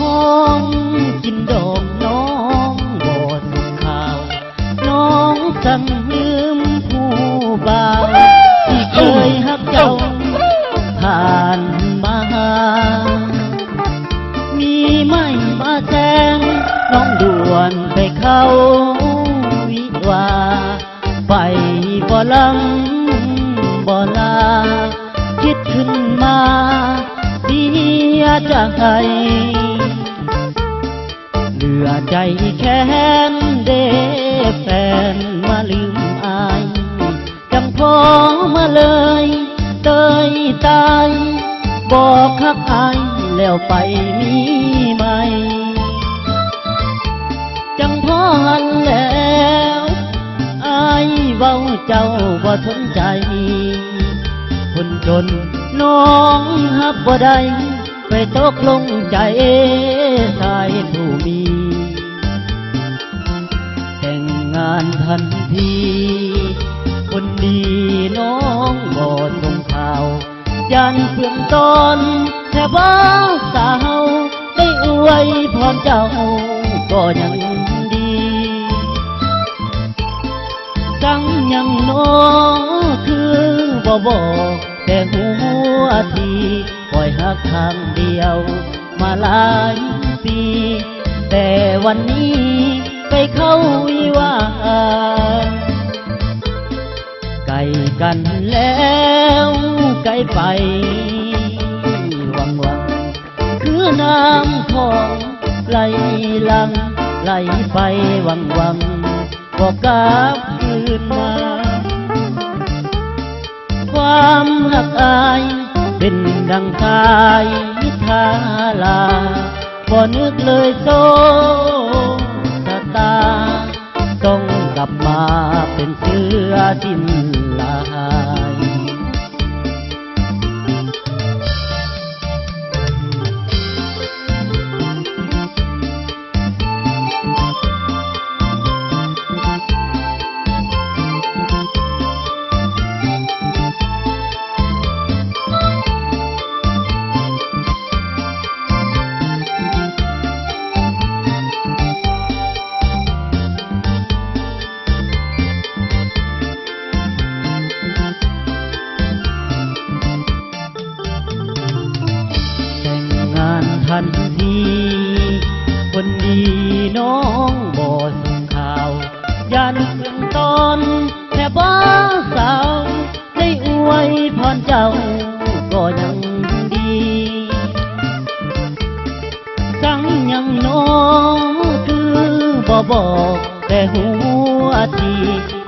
องกินดอกน้องบนข่าว น้องสั่งลืมผู้บ่าวที่เคยหักเจ้า ผ่านมา มีไม่มาแซงน้องด่วนไปเข้าวิวาไปบ่ลังบ่ลา คิดขึ้นมาเสียใจ อใจแค้นเดแฟนมาลืมอายจังพอมาเลยเตยตายบอกคักอายแล้วไปมีไหมจังพอหันแล้วอายเว้าเจ้าบ่สนใจคนจนน้องฮับบ่ได้ไปตกลงใจชายผู้มี ทันที คนดีน้องบ่ส่งข่าว ยันเพื่อนตอนแค่บ้าสาวได้อวยพรเจ้าก็ยังดีจังยังโนคือบ่บอกแต่หัวทีปล่อยหักทางเดียว มาหลายปี แต่วันนี้ ไปเข้าวิวาไกลกันแล้วไกลไปวังวังคือน้ำของไหลลังไหลไปวังวังบอกกลับคืนมา ความหักอายเป็นดังทายทาลาบ่นึกเลยโซ อ คนดีน้องบ่ส่งข่าว ยันเพื่อนตอนแค่บ้าสาว ได้อวยพรเจ้าก็ยังดี สังยังน้องคือบ่บอกแต่หัวที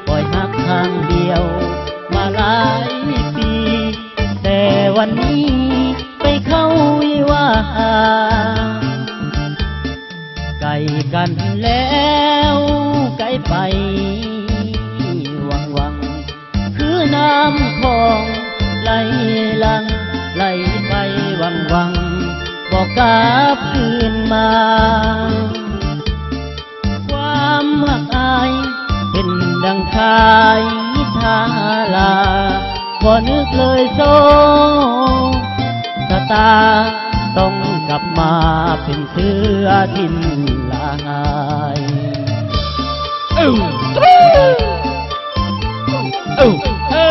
ปล่อยหักทางเดียว มาหลายปี แต่วันนี้ไปเข้าวิวา กันแล้วไกลไปวังวัง คือน้ำของไหลลังไหลไปวังวัง บอกกลับคืนมา ความหักอายเป็นดังชายทาลาบ่นึกเลยโซตาต้องกลับมาเป็นเสื้อทิน ลายเอ้าเอ้าเอ้า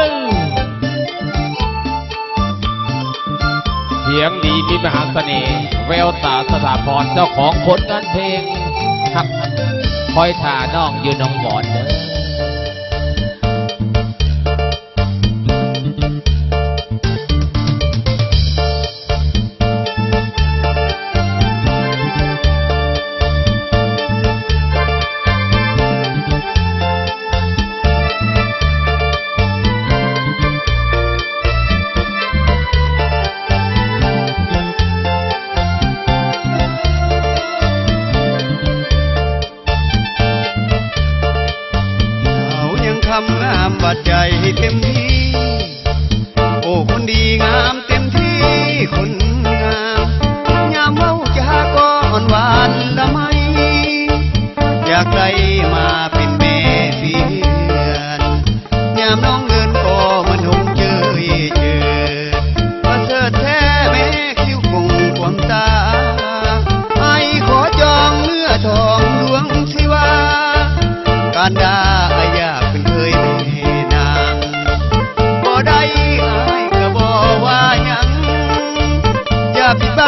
เสียงดีมีมหาเสน่ห์แววตาสถาพรเจ้าของผลงานเพลงครับคอยถ่าน้องอยู่น้องหมอนเด้อำงามบาดใจให้เต็มที่ โอ้คนดีงามเต็มที่คนงามยามเมาจาก็อ่อนหวานละไมอยากได้ Las